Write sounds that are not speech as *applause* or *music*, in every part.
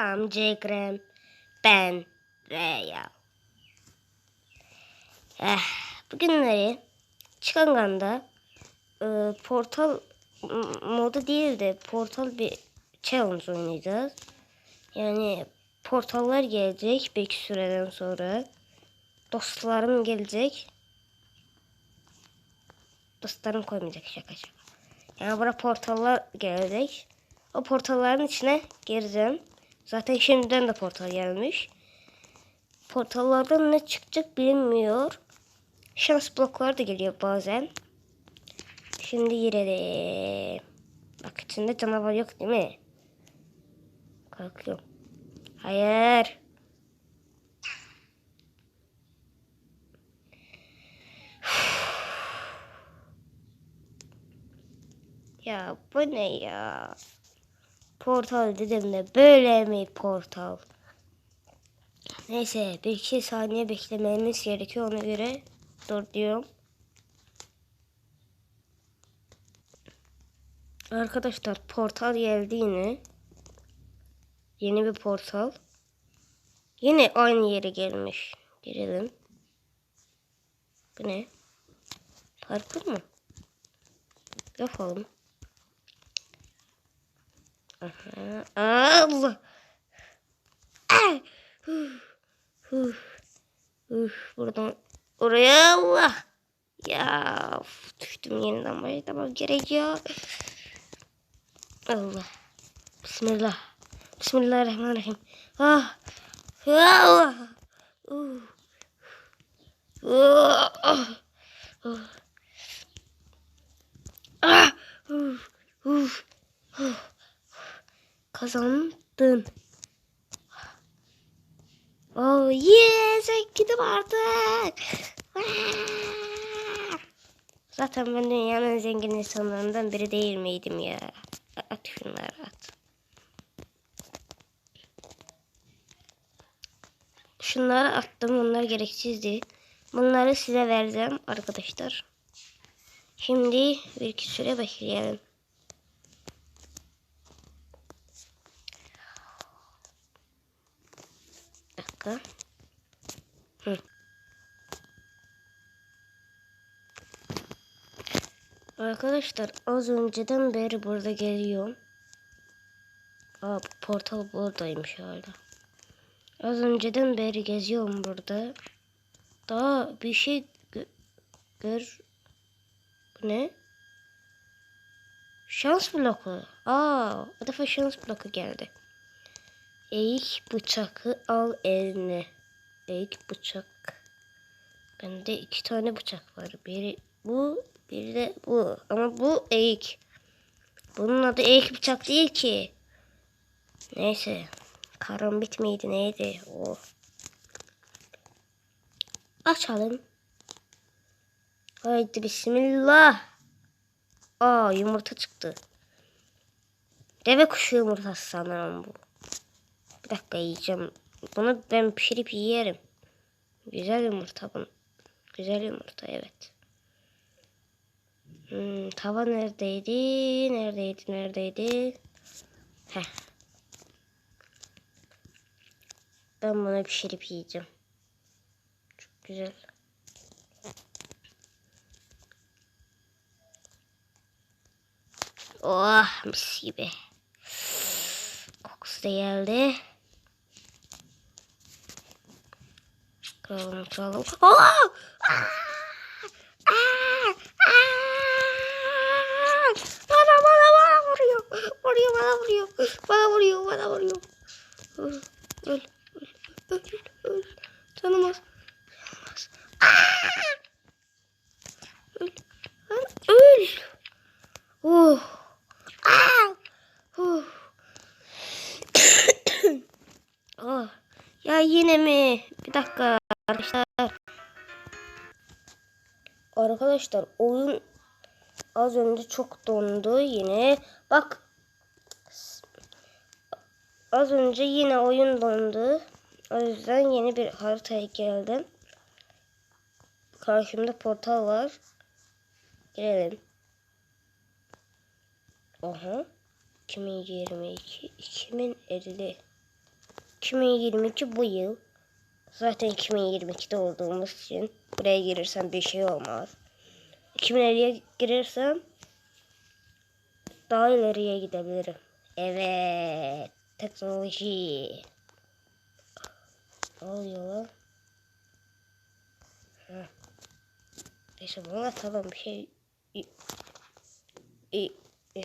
Selam Cekrem. Ben Reya. Eh, bugünleri Çıkangan'da e, portal modu değil de portal bir challenge oynayacağız. Yani portallar gelecek belki süreden sonra. Dostlarım gelecek. Dostlarım koymayacak şaka şaka. Yani buraya portallar gelecek. O portalların içine gireceğim. Zaten şimdiden de portal gelmiş. Portallardan ne çıkacak bilinmiyor. Şans blokları da geliyor bazen. Şimdi girelim. Bak içinde canavar yok değil mi? Kalkıyorum. Hayır. *sighs* Ya bu ne ya? Portal dedim de böyle mi portal? Neyse bir iki saniye beklememiz gerekiyor ona göre dur diyorum. Arkadaşlar portal geldi yine. Yeni bir portal. Yine aynı yere gelmiş. Girelim. Bu ne? Parkur mu? Yapalım. Allah. Uf. Buradan oraya Allah. Ya of, düştüm yeniden başlamam gerekiyor. Allah. Bismillah. Bismillahirrahmanirrahim. Ah. Allah. Uh. Uh. Ah. Uh. Ah. Uf. Uf. Kazandın. Oh yes, gidip artık. Zaten ben dünyanın en zengin insanlarından biri değil miydim ya? At şunları at. Şunları attım. Onlar gereksizdi. Bunları size vereceğim arkadaşlar. Şimdi bir iki süre bekleyelim. Dakika. Hı. Arkadaşlar az önceden beri burada geliyorum. Aa portal buradaymış hala. Az önceden beri geziyorum burada. Daha bir şey gö- gör... Bu ne? Şans bloku. Aa, bu defa şans bloku geldi. Eğik bıçakı al eline. Eğik bıçak. Bende iki tane bıçak var. Biri bu, biri de bu. Ama bu eğik. Bunun adı eğik bıçak değil ki. Neyse. Karambit miydi neydi? O. Açalım. Haydi bismillah. Aa yumurta çıktı. Deve kuşu yumurtası sanırım bu. Bir dakika yiyeceğim. Bunu ben pişirip yerim. Güzel yumurta bu. Güzel yumurta evet. Hmm, tava neredeydi? Neredeydi? Neredeydi? Heh. Ben bunu pişirip yiyeceğim. Çok güzel. Oh mis gibi. Kokusu da geldi. Kıralım kıralım. Oh! Aa! Aa! Aa! Bana bana bana vuruyor. Vuruyor bana vuruyor. Bana vuruyor bana vuruyor. Öl öl öl öl. Tanımaz. Tanımaz. Aa! Öl. Öl. Oh. Aa! Oh. oh. *coughs* Ya yine mi? Bir dakika arkadaşlar. Arkadaşlar oyun az önce çok dondu yine. Bak az önce yine oyun dondu. O yüzden yeni bir haritaya geldim. Karşımda portal var. Girelim. Aha. 2022 2050 2022 bu yıl. Zaten 2022'de olduğumuz için buraya girersem bir şey olmaz. 2050'ye girersem daha ileriye gidebilirim. Evet. Teknoloji. Ne oluyor lan? Heh. Neyse bunu atalım bir şey. İ, i, i.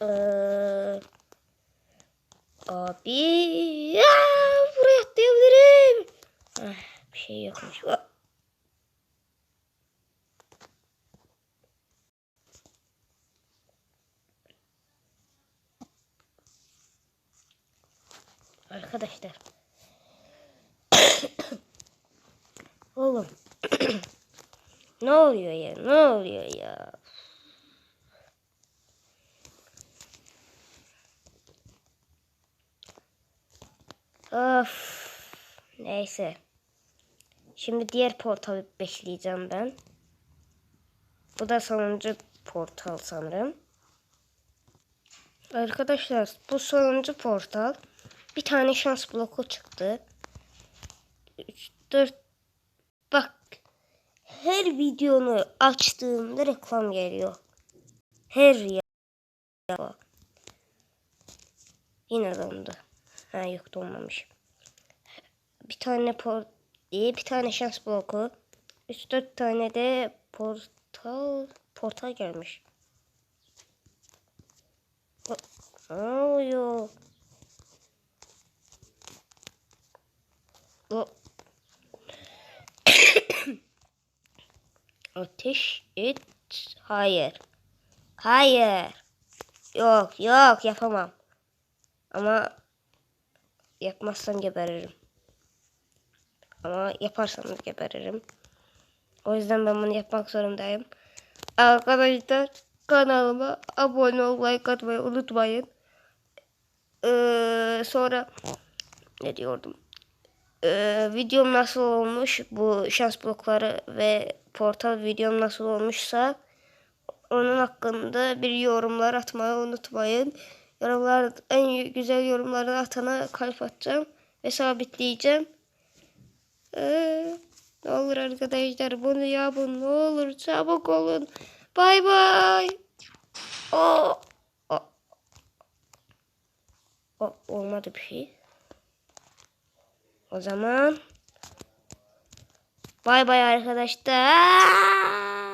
Ee, abi aa, buraya atlayabilirim. Ah, bir şey yokmuş. Arkadaşlar. *coughs* Oğlum. *coughs* ne oluyor ya? Ne oluyor ya? Of. Neyse. Şimdi diğer portalı bekleyeceğim ben. Bu da sonuncu portal sanırım. Arkadaşlar bu sonuncu portal. Bir tane şans bloku çıktı. 3, 4 Bak. Her videonu açtığımda reklam geliyor. Her ya. Yine dondu. Ha yok donmamış. Bir tane port diye bir tane şans bloku. 3-4 tane de portal portal gelmiş. Ne oluyor? *coughs* Ateş et. Hayır. Hayır. Yok yok yapamam. Ama yapmazsam geberirim. Ama yaparsam geberirim. O yüzden ben bunu yapmak zorundayım. Arkadaşlar kanalıma abone olmayı, like atmayı unutmayın. Ee, sonra ne diyordum? Ee, videom nasıl olmuş bu şans blokları ve portal videom nasıl olmuşsa onun hakkında bir yorumlar atmayı unutmayın. Yorumlar en güzel yorumları atana kalp atacağım ve sabitleyeceğim. Ee, ne olur arkadaşlar bunu yapın ne olur çabuk olun. Bay bay. O, o. o olmadı bir şey. O zaman bay bay arkadaşlar.